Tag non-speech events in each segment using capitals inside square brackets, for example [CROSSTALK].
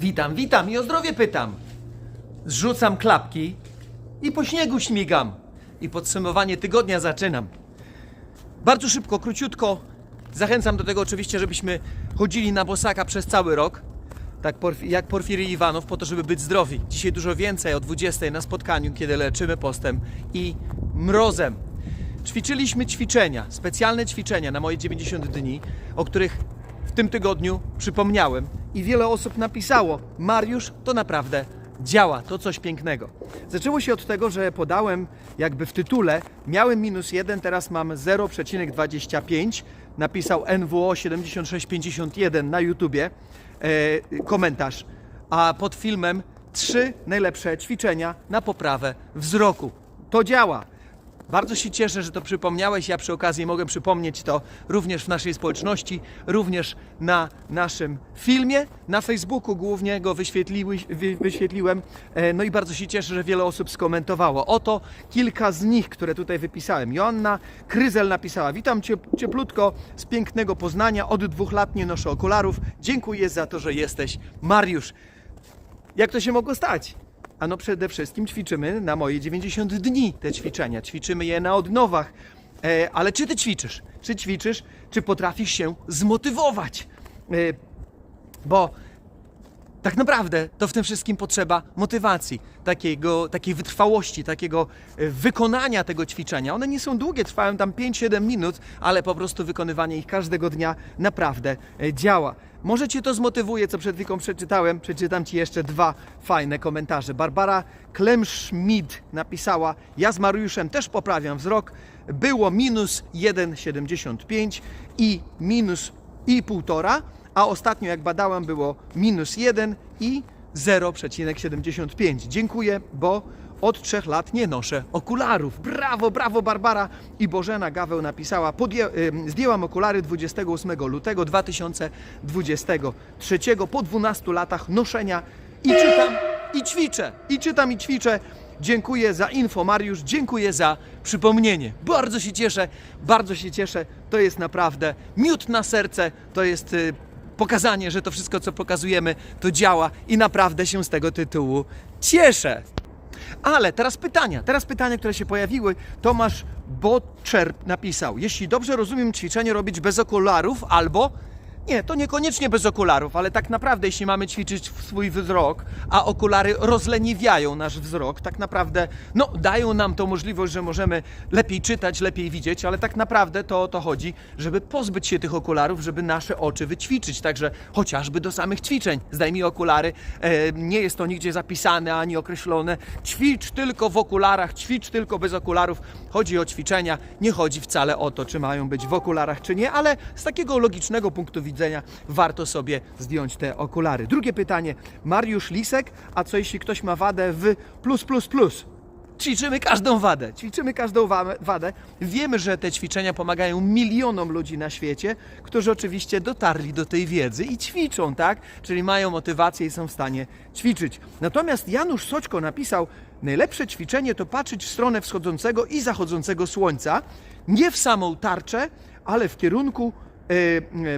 Witam, witam i o zdrowie pytam. Zrzucam klapki i po śniegu śmigam. I podsumowanie tygodnia zaczynam. Bardzo szybko, króciutko. Zachęcam do tego oczywiście, żebyśmy chodzili na bosaka przez cały rok. Tak jak Porfiry Iwanow, po to, żeby być zdrowi. Dzisiaj dużo więcej o 20 na spotkaniu, kiedy leczymy postem i mrozem. Ćwiczyliśmy ćwiczenia, specjalne ćwiczenia na moje 90 dni, o których w tym tygodniu przypomniałem i wiele osób napisało: Mariusz, to naprawdę działa, to coś pięknego. Zaczęło się od tego, że podałem jakby w tytule, miałem minus 1, teraz mam 0,25. Napisał NWO 7651 na YouTubie e, komentarz, a pod filmem trzy najlepsze ćwiczenia na poprawę wzroku. To działa. Bardzo się cieszę, że to przypomniałeś. Ja przy okazji mogę przypomnieć to również w naszej społeczności, również na naszym filmie. Na Facebooku głównie go wyświetliłem. E, No i bardzo się cieszę, że wiele osób skomentowało. Oto kilka z nich, które tutaj wypisałem. Joanna Kryzel napisała: Witam cię cieplutko z pięknego Poznania. Od dwóch lat nie noszę okularów. Dziękuję za to, że jesteś. Mariusz, jak to się mogło stać? Ano przede wszystkim ćwiczymy na moje 90 dni te ćwiczenia. Ćwiczymy je na odnowach. E, ale czy ty ćwiczysz? Czy ćwiczysz? Czy potrafisz się zmotywować? E, bo tak naprawdę to w tym wszystkim potrzeba motywacji, takiego, takiej wytrwałości, takiego e, wykonania tego ćwiczenia. One nie są długie, trwają tam 5-7 minut, ale po prostu wykonywanie ich każdego dnia naprawdę e, działa. Może Cię to zmotywuje, co przed chwilą przeczytałem. Przeczytam Ci jeszcze dwa fajne komentarze. Barbara Klemschmid napisała: Ja z Mariuszem też poprawiam wzrok. Było minus 1,75 i minus i półtora, a ostatnio jak badałem było minus 1 i 0,75. Dziękuję, bo od trzech lat nie noszę okularów. Brawo, brawo Barbara! I Bożena Gaweł napisała, podję, zdjęłam okulary 28 lutego 2023 po 12 latach noszenia i czytam i ćwiczę, i czytam i ćwiczę. Dziękuję za info, Mariusz, dziękuję za przypomnienie. Bardzo się cieszę, bardzo się cieszę. To jest naprawdę miód na serce, to jest y, pokazanie, że to wszystko, co pokazujemy, to działa i naprawdę się z tego tytułu cieszę. Ale teraz pytania, teraz pytania, które się pojawiły. Tomasz Boczerp napisał: Jeśli dobrze rozumiem, ćwiczenie robić bez okularów albo. Nie, to niekoniecznie bez okularów, ale tak naprawdę, jeśli mamy ćwiczyć swój wzrok, a okulary rozleniwiają nasz wzrok, tak naprawdę, no, dają nam tą możliwość, że możemy lepiej czytać, lepiej widzieć, ale tak naprawdę to o to chodzi, żeby pozbyć się tych okularów, żeby nasze oczy wyćwiczyć, także chociażby do samych ćwiczeń. Zdejmij okulary, e, nie jest to nigdzie zapisane ani określone. Ćwicz tylko w okularach, ćwicz tylko bez okularów. Chodzi o ćwiczenia, nie chodzi wcale o to, czy mają być w okularach, czy nie, ale z takiego logicznego punktu widzenia warto sobie zdjąć te okulary. Drugie pytanie. Mariusz Lisek, a co jeśli ktoś ma wadę w plus plus plus? Ćwiczymy każdą wadę, ćwiczymy każdą wa- wadę. Wiemy, że te ćwiczenia pomagają milionom ludzi na świecie, którzy oczywiście dotarli do tej wiedzy i ćwiczą, tak? Czyli mają motywację i są w stanie ćwiczyć. Natomiast Janusz Soćko napisał, najlepsze ćwiczenie to patrzeć w stronę wschodzącego i zachodzącego słońca, nie w samą tarczę, ale w kierunku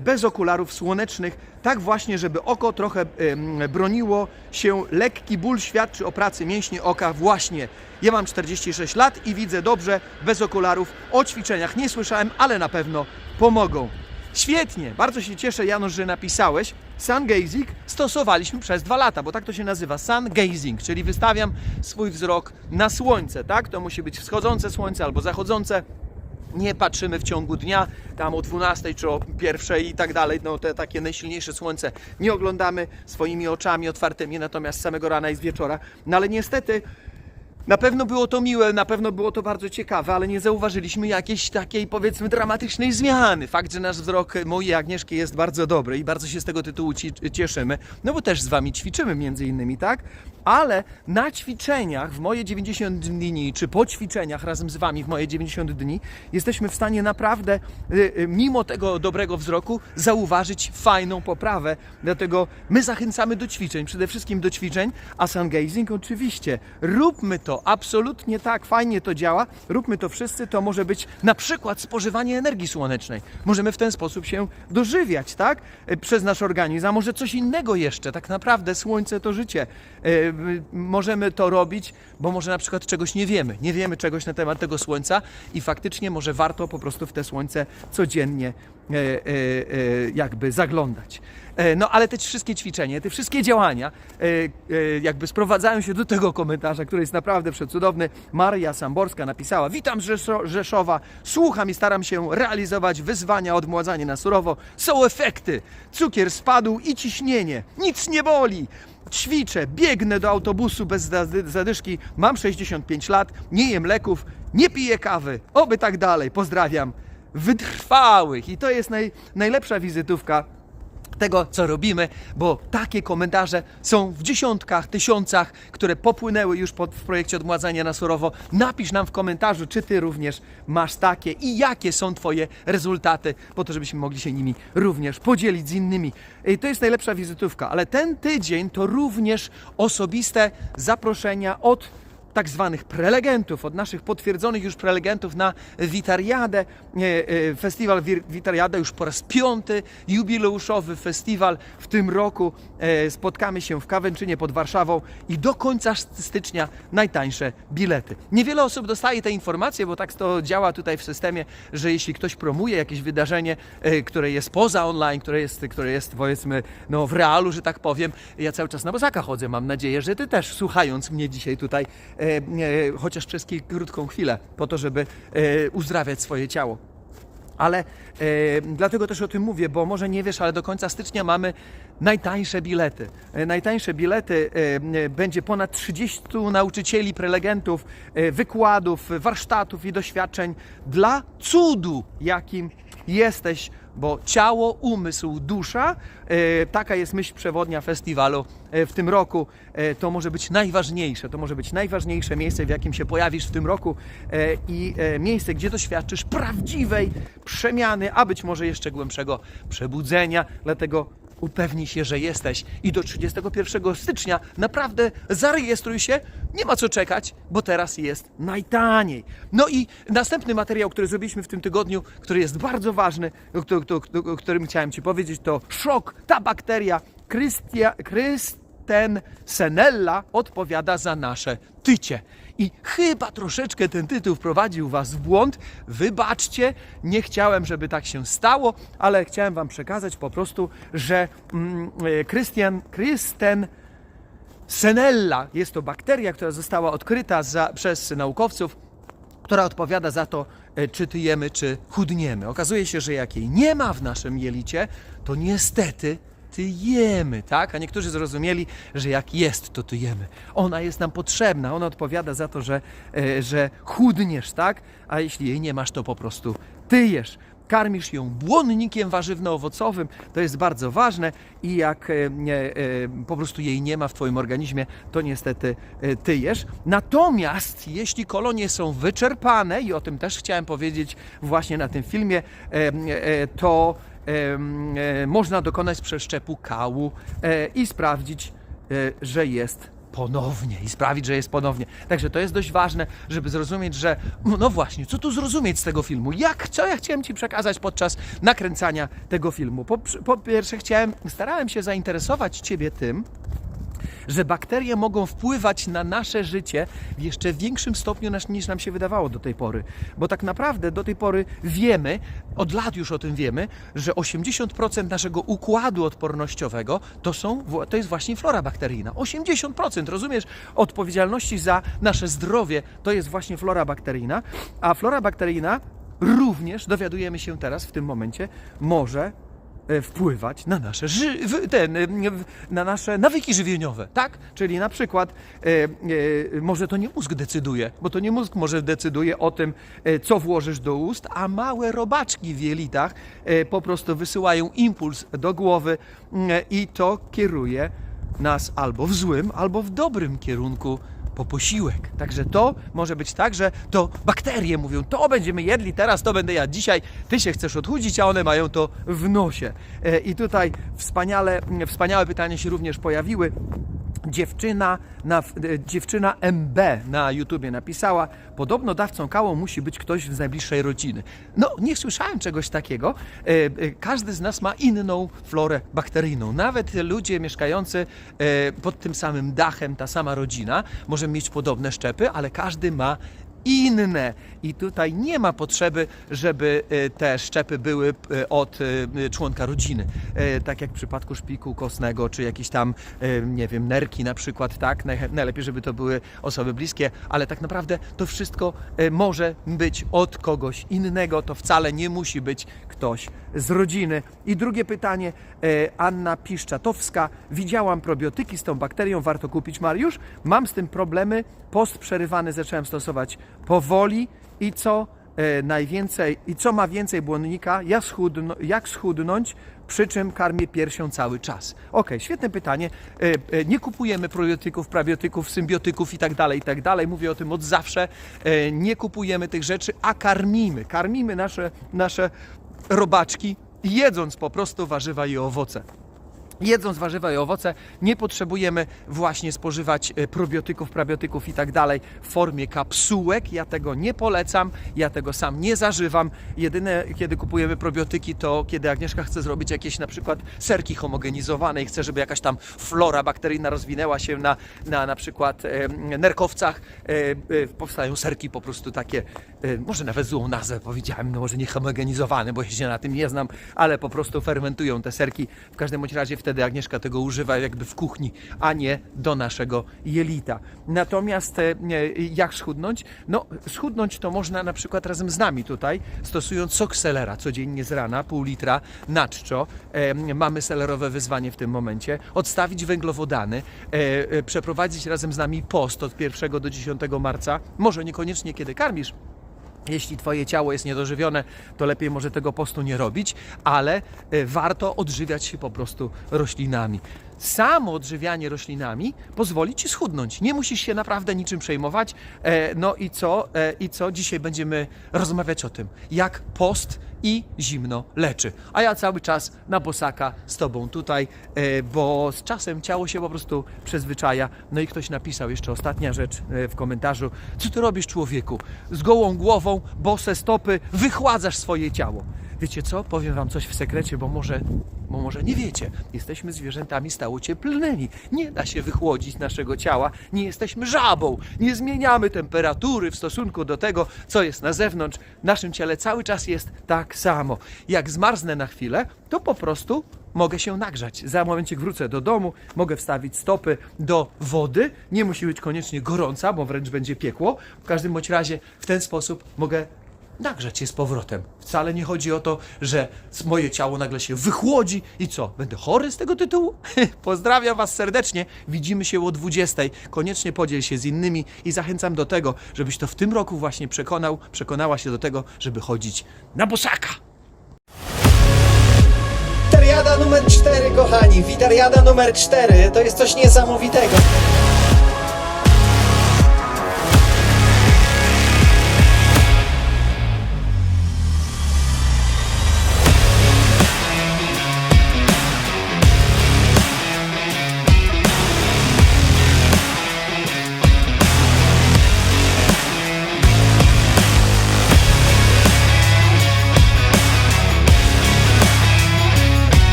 bez okularów słonecznych, tak właśnie, żeby oko trochę m, broniło się. Lekki ból świadczy o pracy mięśni oka właśnie. Ja mam 46 lat i widzę dobrze bez okularów. O ćwiczeniach nie słyszałem, ale na pewno pomogą. Świetnie, bardzo się cieszę Janusz, że napisałeś. Sun gazing stosowaliśmy przez dwa lata, bo tak to się nazywa, sun gazing, czyli wystawiam swój wzrok na słońce, tak? To musi być wschodzące słońce albo zachodzące nie patrzymy w ciągu dnia, tam o 12 czy o 1 i tak dalej, no te takie najsilniejsze słońce nie oglądamy swoimi oczami otwartymi, natomiast samego rana i z wieczora. No ale niestety na pewno było to miłe, na pewno było to bardzo ciekawe, ale nie zauważyliśmy jakiejś takiej powiedzmy dramatycznej zmiany. Fakt, że nasz wzrok mojej Agnieszki jest bardzo dobry i bardzo się z tego tytułu ci, cieszymy, no bo też z Wami ćwiczymy między innymi, tak? Ale na ćwiczeniach w moje 90 dni, czy po ćwiczeniach razem z Wami w moje 90 dni, jesteśmy w stanie naprawdę, y, y, mimo tego dobrego wzroku, zauważyć fajną poprawę. Dlatego my zachęcamy do ćwiczeń, przede wszystkim do ćwiczeń, a sun gazing oczywiście. Róbmy to to, absolutnie tak, fajnie to działa. Róbmy to wszyscy, to może być na przykład spożywanie energii słonecznej. Możemy w ten sposób się dożywiać, tak? E, Przez nasz organizm, a może coś innego jeszcze. Tak naprawdę słońce to życie. E, Możemy to robić, bo może na przykład czegoś nie wiemy. Nie wiemy czegoś na temat tego słońca i faktycznie może warto po prostu w te słońce codziennie jakby zaglądać. E, No ale te wszystkie ćwiczenia, te wszystkie działania e, e, jakby sprowadzają się do tego komentarza, który jest naprawdę przecudowny. Maria Samborska napisała: Witam z Rzeszo- Rzeszowa, słucham i staram się realizować wyzwania odmładzanie na surowo. Są efekty. Cukier spadł i ciśnienie. Nic nie boli. Ćwiczę, biegnę do autobusu bez zady- zadyszki. Mam 65 lat, nie jem leków, nie piję kawy. Oby tak dalej. Pozdrawiam. Wytrwałych. I to jest naj, najlepsza wizytówka tego, co robimy, bo takie komentarze są w dziesiątkach, tysiącach, które popłynęły już pod, w projekcie Odmładzania na surowo. Napisz nam w komentarzu, czy ty również masz takie i jakie są twoje rezultaty, po to, żebyśmy mogli się nimi również podzielić z innymi. I to jest najlepsza wizytówka, ale ten tydzień to również osobiste zaproszenia od tak zwanych prelegentów, od naszych potwierdzonych już prelegentów na Witariadę. E, Festiwal Witariada już po raz piąty, jubileuszowy festiwal w tym roku. E, Spotkamy się w Kawęczynie pod Warszawą i do końca stycznia najtańsze bilety. Niewiele osób dostaje te informacje, bo tak to działa tutaj w systemie, że jeśli ktoś promuje jakieś wydarzenie, e, które jest poza online, które jest, które jest powiedzmy no, w realu, że tak powiem, ja cały czas na bozaka chodzę. Mam nadzieję, że ty też słuchając mnie dzisiaj tutaj, chociaż przez krótką chwilę, po to, żeby e, uzdrawiać swoje ciało. Ale e, dlatego też o tym mówię, bo może nie wiesz, ale do końca stycznia mamy najtańsze bilety. E, najtańsze bilety e, e, będzie ponad 30 nauczycieli, prelegentów, e, wykładów, warsztatów i doświadczeń dla cudu, jakim jesteś, bo ciało, umysł, dusza, e, taka jest myśl przewodnia festiwalu e, w tym roku. E, to może być najważniejsze, to może być najważniejsze miejsce, w jakim się pojawisz w tym roku i miejsce, gdzie doświadczysz prawdziwej przemiany, a być może jeszcze głębszego przebudzenia. Dlatego upewnij się, że jesteś i do 31 stycznia naprawdę zarejestruj się. Nie ma co czekać, bo teraz jest najtaniej. No i następny materiał, który zrobiliśmy w tym tygodniu, który jest bardzo ważny, o, któ- któ- o którym chciałem Ci powiedzieć, to szok. Ta bakteria Christia, Kristen Senella odpowiada za nasze tycie. I chyba troszeczkę ten tytuł wprowadził Was w błąd. Wybaczcie, nie chciałem, żeby tak się stało, ale chciałem Wam przekazać po prostu, że mm, e, Kristen Senella jest to bakteria, która została odkryta za, przez naukowców, która odpowiada za to, e, czy tyjemy, czy chudniemy. Okazuje się, że jak jej nie ma w naszym jelicie, to niestety tyjemy, tak? A niektórzy zrozumieli, że jak jest, to tyjemy. Ona jest nam potrzebna, ona odpowiada za to, że, e, że chudniesz, tak? A jeśli jej nie masz, to po prostu tyjesz. Karmisz ją błonnikiem warzywno-owocowym, to jest bardzo ważne i jak e, e, po prostu jej nie ma w Twoim organizmie, to niestety tyjesz. Natomiast jeśli kolonie są wyczerpane, i o tym też chciałem powiedzieć właśnie na tym filmie, to można dokonać przeszczepu kału e, i sprawdzić, e, że jest ponownie i sprawić, że jest ponownie. Także to jest dość ważne, żeby zrozumieć, że no no właśnie, co tu zrozumieć z tego filmu? Jak, co ja chciałem Ci przekazać podczas nakręcania tego filmu? Po, po pierwsze chciałem, starałem się zainteresować Ciebie tym, że bakterie mogą wpływać na nasze życie w jeszcze większym stopniu niż nam się wydawało do tej pory. Bo tak naprawdę do tej pory wiemy, od lat już o tym wiemy, że 80% naszego układu odpornościowego to, są, to jest właśnie flora bakteryjna. 80%, rozumiesz? Odpowiedzialności za nasze zdrowie to jest właśnie flora bakteryjna, a flora bakteryjna również, dowiadujemy się teraz w tym momencie, może wpływać na nasze, ży- ten, e, na nasze nawyki żywieniowe, tak? Czyli na przykład e, e, może to nie mózg decyduje, bo to nie mózg może decyduje o tym, e, co włożysz do ust, a małe robaczki w jelitach e, po prostu wysyłają impuls do głowy mm, i to kieruje nas albo w złym, albo w dobrym kierunku po posiłek. Także to może być tak, że to bakterie mówią, to będziemy jedli teraz, to będę jadł dzisiaj, ty się chcesz odchudzić, a one mają to w nosie. E, I tutaj wspaniale, wspaniałe pytania się również pojawiły. Dziewczyna, na, e, dziewczyna MB na YouTubie napisała, podobno dawcą kału musi być ktoś z najbliższej rodziny. No, nie słyszałem czegoś takiego. E, e, Każdy z nas ma inną florę bakteryjną. Nawet ludzie mieszkający pod tym samym dachem, ta sama rodzina, może mieć podobne szczepy, ale każdy ma inne. I tutaj nie ma potrzeby, żeby e, te szczepy były e, od e, członka rodziny. Tak jak w przypadku szpiku kostnego, czy jakieś tam, nie wiem, nerki na przykład, tak? Najlepiej, żeby to były osoby bliskie, ale tak naprawdę to wszystko może być od kogoś innego. To wcale nie musi być ktoś z rodziny. I drugie pytanie, Anna Piszczatowska. Widziałam probiotyki z tą bakterią, warto kupić, Mariusz. Mam z tym problemy. Post przerywany zacząłem stosować powoli i co e, najwięcej, i co ma więcej błonnika, jak, schudno, jak schudnąć, przy czym karmię piersią cały czas. Ok, świetne pytanie. E, e, Nie kupujemy probiotyków, probiotyków, symbiotyków i tak dalej, i tak dalej. Mówię o tym od zawsze. Nie kupujemy tych rzeczy, a karmimy. Karmimy nasze, nasze robaczki, jedząc po prostu warzywa i owoce. Jedząc warzywa i owoce, nie potrzebujemy właśnie spożywać e, probiotyków, probiotyków i tak dalej w formie kapsułek. Ja tego nie polecam, ja tego sam nie zażywam. Jedyne, kiedy kupujemy probiotyki, to kiedy Agnieszka chce zrobić jakieś na przykład serki homogenizowane i chce, żeby jakaś tam flora bakteryjna rozwinęła się na, na, na przykład nerkowcach. E, e, powstają serki po prostu takie, może nawet złą nazwę powiedziałem, no może nie homogenizowane, bo się na tym nie znam, ale po prostu fermentują te serki. W każdym bądź razie wtedy Agnieszka tego używa jakby w kuchni, a nie do naszego jelita. Natomiast e, jak schudnąć? No schudnąć to można na przykład razem z nami tutaj, stosując sok selera codziennie z rana, pół litra na czczo. E, mamy selerowe wyzwanie w tym momencie. Odstawić węglowodany, e, przeprowadzić razem z nami post od 1 do 10 marca. Może niekoniecznie kiedy karmisz, jeśli Twoje ciało jest niedożywione, to lepiej może tego postu nie robić, ale e, warto odżywiać się po prostu roślinami. Samo odżywianie roślinami pozwoli Ci schudnąć. Nie musisz się naprawdę niczym przejmować. E, No i co? E, I co? Dzisiaj będziemy rozmawiać o tym, jak post i zimno leczy. A ja cały czas na bosaka z Tobą tutaj, e, bo z czasem ciało się po prostu przyzwyczaja. No i ktoś napisał jeszcze ostatnia rzecz e, w komentarzu. Co Ty robisz człowieku? Z gołą głową, bose stopy, wychładzasz swoje ciało. Wiecie co? Powiem Wam coś w sekrecie, bo może, bo może nie wiecie. Jesteśmy zwierzętami stałocieplnymi. Nie da się wychłodzić naszego ciała. Nie jesteśmy żabą. Nie zmieniamy temperatury w stosunku do tego, co jest na zewnątrz. W naszym ciele cały czas jest tak samo. Jak zmarznę na chwilę, to po prostu mogę się nagrzać. Za momencik wrócę do domu, mogę wstawić stopy do wody. Nie musi być koniecznie gorąca, bo wręcz będzie piekło. W każdym bądź razie w ten sposób mogę nagrzać się z powrotem. Wcale nie chodzi o to, że moje ciało nagle się wychłodzi i co? Będę chory z tego tytułu? [LAUGHS] Pozdrawiam Was serdecznie. Widzimy się o 20. Koniecznie podziel się z innymi i zachęcam do tego, żebyś to w tym roku właśnie przekonał, przekonała się do tego, żeby chodzić na bosaka. Witariada numer 4, kochani. Witariada numer 4 to jest coś niesamowitego.